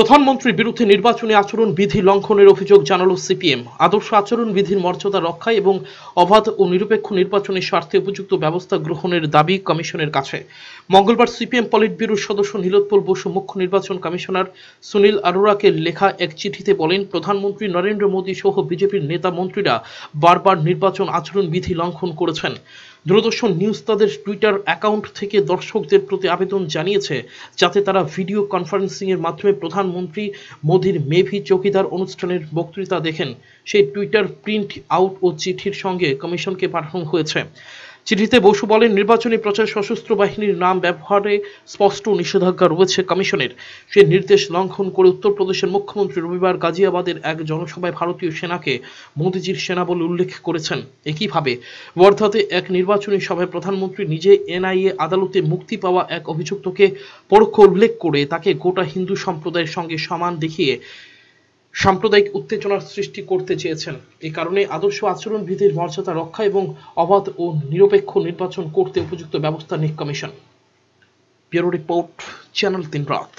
প্রধানমন্ত্রীর বিরুদ্ধে নির্বাচনী আচরণ বিধি লঙ্ঘনের অভিযোগ জানালো সিপিএম। আদর্শ আচরণ বিধির মর্যাদা রক্ষা এবং অবাধ ও নিরপেক্ষ নির্বাচনের স্বার্থে উপযুক্ত ব্যবস্থা গ্রহণের দাবি কমিশনের কাছে। মঙ্গলবার সিপিএম পলিট ব্যুরোর সদস্য নীলোৎপল বসু, মুখ্য নির্বাচন কমিশনার সুনীল আরোরাকে লেখা এক চিঠিতে বলেন, প্রধানমন্ত্রী নরেন্দ্র মোদী সহ বিজেপির নেতা মন্ত্রীরা বারবার নির্বাচন আচরণ বিধি লঙ্ঘন করেছেন। দূরদর্শন নিউজ তাদের টুইটার অ্যাকাউন্ট থেকে দর্শকদের প্রতি আবেদন জানিয়েছে, যাতে তারা ভিডিও কনফারেন্সিং এর মাধ্যমে প্রধানমন্ত্রী মোদীর মেভি চৌকিদার অনুষ্ঠানের বক্তৃতা দেখেন। সেই টুইটার প্রিন্ট আউট ও চিঠির সঙ্গে কমিশনকে পাঠানো হয়েছে। চিঠিতে বসু বলেন, নির্বাচনী প্রচার সশস্ত্র বাহিনীর নাম ব্যবহারে স্পষ্ট নিষেধাজ্ঞা রয়েছে কমিশনের। সেই নির্দেশ লঙ্ঘন করে উত্তরপ্রদেশের মুখ্যমন্ত্রী রবিবার গাজিয়াবাদের এক জনসভায় ভারতীয় সেনাকে মোদীজির সেনা বলে উল্লেখ করেছেন। একইভাবে ওয়ার্ধাতে এক নির্বাচনী সভায় প্রধানমন্ত্রী নিজে এনআইএ আদালতে মুক্তি পাওয়া এক অভিযুক্তকে পরোক্ষ উল্লেখ করে তাকে গোটা হিন্দু সম্প্রদায়ের সঙ্গে সমান দেখিয়ে সাম্প্রদায়িক উত্তেজনার সৃষ্টি করতে চেয়েছেন। এ কারণে আদর্শ আচরণ বিধির মর্যাদা রক্ষা এবং অবাধ ও নিরপেক্ষ নির্বাচন করতে উপযুক্ত ব্যবস্থা নিক কমিশন। ব্যুরো রিপোর্ট, চ্যানেল তিন রাত।